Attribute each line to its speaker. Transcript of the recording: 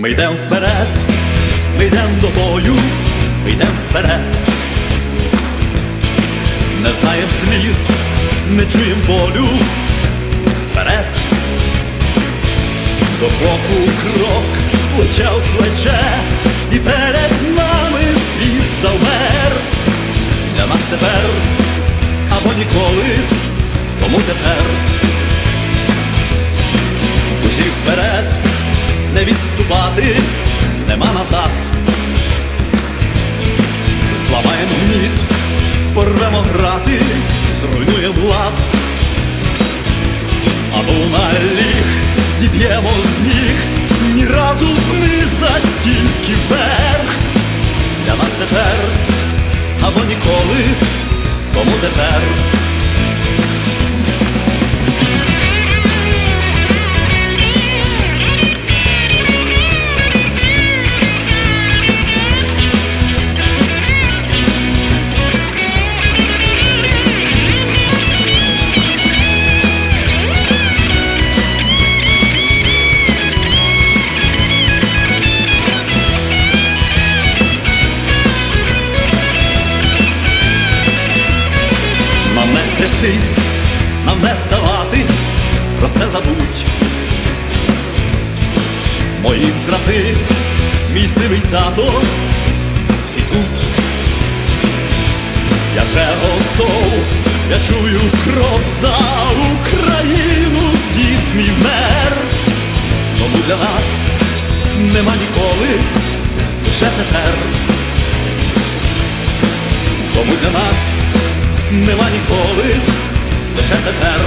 Speaker 1: Ми йдемо вперед, ми йдемо до бою, ми йдемо вперед. Не знаєм сліз, не чуєм болю. Вперед. До кроку крок, плече в плече, і перед нами світ завмер. Для нас тепер або ніколи, тому тепер. Відступати, нема назад. Зламаємо гніт, порвемо грати, зруйнуємо влад. Або наліг зіб'ємо з ніг, ні разу вниз, тільки вверх. Для нас тепер або ніколи, тому тепер. Не нам не здаватись, про це забудь. Мої брати, мій сивий тато, всі тут. Я вже готов, я чую кров за Україну, дід мій мер. Тому для нас нема ніколи, лише тепер. Тому для нас нема ніколи, лише тепер.